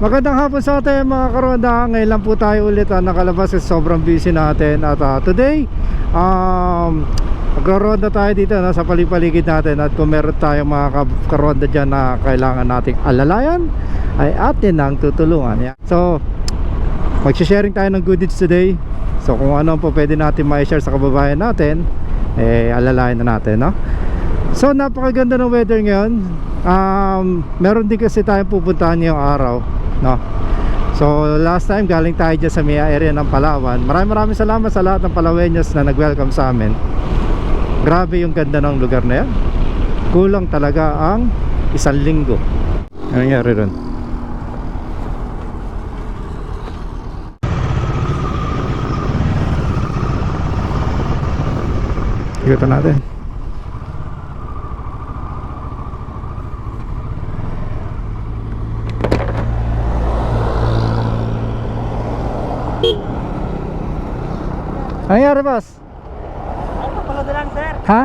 Magandang hapon sa atin mga karonda Ngayon lang po tayo ulit ah, nakalabas kasi sobrang busy natin. At ah, today um, Magkaronda tayo dito no, sa palipaligid natin. At kung meron tayong mga ka- karonda dyan na kailangan nating alalayan Ay atin ang tutulungan yeah. So Magsha-sharing tayo ng good deeds today. So kung ano po pwede natin ma-share sa kababayan natin Eh alalayan na natin no? So napakaganda ng weather ngayon. Um, Meron din kasi tayong pupuntahan ngayong araw no? So last time galing tayo dyan sa Mia area ng Palawan. Maraming maraming salamat sa lahat ng Palawenyos na nag-welcome sa amin. Grabe yung ganda ng lugar na yan. Kulang talaga ang isang linggo. Ano nangyari ron? Ikutan natin Ano nangyari boss? Ay, kapalodo lang, sir. Ha?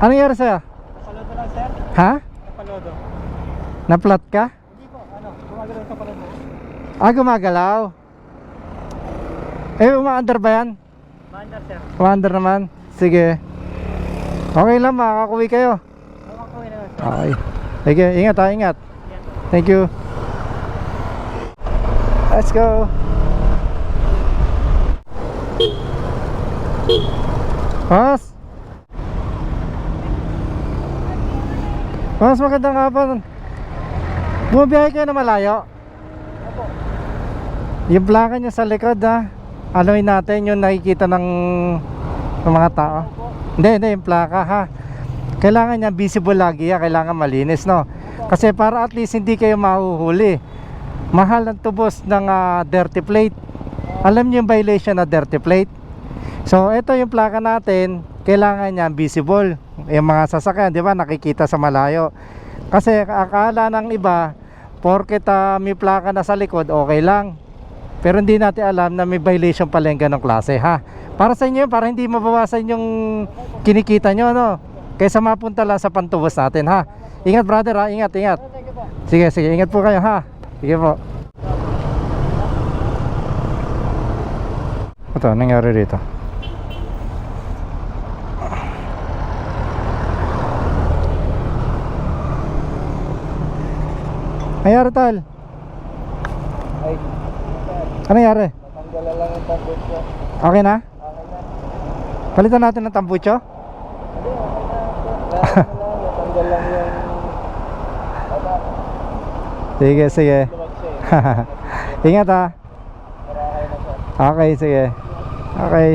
Ano nangyari sa'yo? Kapalodo lang, sir. Ha? Kapalodo. Na-flat ka? Hindi po, ano, gumagalaw yung kapalodo. Ah, gumagalaw Eh, umaandar ba yan? Maandar, sir. Umaandar naman? Sige Okay lang, makakakuwi kayo ko yun, sir. Okay Sige, ingat ha, ingat. Thank you Let's go Boss Boss, magandang hapon. Bumabiyahe kayo na malayo? Opo. Yung plaka niya sa likod ha? Anuin natin yung nakikita ng, ng mga tao. Hindi, hindi yung plaka ha? Kailangan niya visible lagi ha? Kailangan malinis no? Kasi para at least hindi kayo mahuhuli. Mahal ang tubos ng ah, dirty plate. Alam niyo yung violation na dirty plate So ito yung plaka natin Kailangan niya visible Yung mga sasakyan di ba nakikita sa malayo Kasi akala ng iba Porket ah, may plaka na sa likod okay lang pero hindi natin alam na may violation pala yung ganong klase ha. Para sa inyo para hindi mabawasan yung kinikita nyo no. Kaysa mapunta lang sa pantubos natin ha. Ingat brother ha, ingat, ingat. Sige, sige, ingat po kayo ha. Sige po. Ito, nangyari rito? Nangyari tal? Ay, Ano nangyari? natanggalan lang yung tambot ko. Okay na? Okay na. Palitan natin ng tambucho? Hindi, okay na. Natanggal lang yung... Sige, sige. Ingat ha. Okay, sige. Okay.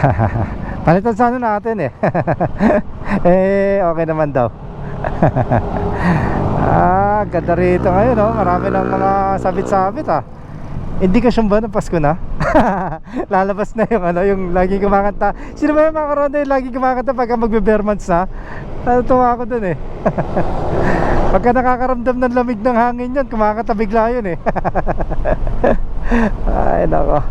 Palitan sana natin eh. eh, okay naman daw. ah, ganda rito ngayon, no? Marami ng mga sabit-sabit ah. Indikasyon ba ng Pasko na? Lalabas na yung ano, yung lagi kumakanta. Sino ba yung mga karonda yung lagi kumakanta pagka magbe-bare months na? Natutuwa ako dun eh. Pagka nakakaramdam ng lamig ng hangin yan, kumakanta bigla yun eh. Ay, nako.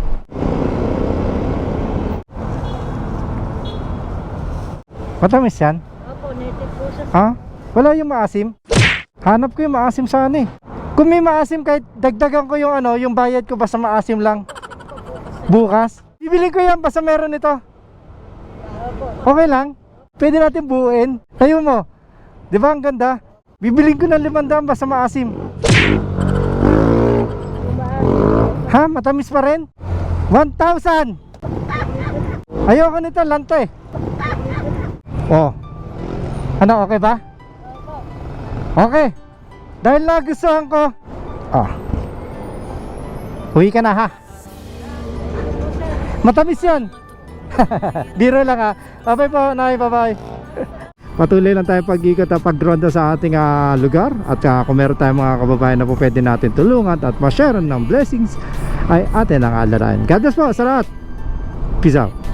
Matamis yan? Opo, native po siya. Ha? Wala yung maasim? Hanap ko yung maasim sana eh. Kung may maasim kahit dagdagan ko yung ano, yung bayad ko basta maasim lang. Bukas. Bibili ko yan basta meron ito. Okay lang. Pwede natin buuin. Tayo mo. Di ba ang ganda? Bibiling ko ng limandaan basta maasim. Ha? Matamis pa rin? 1,000! Ayoko nito, lanto eh. Oh. Ano, okay ba? Okay. Dahil nagustuhan ko. Ah. Uwi ka na ha. Matamis yun. Biro lang ha. Bye po, Nay. Bye-bye. Patuloy lang tayo pag-ikot at pag-ronda sa ating ah, lugar at ah, kung meron tayong mga kababayan na po pwede natin tulungan at ma-share ng blessings ay atin ang alarayan. God bless po sa lahat. Peace out.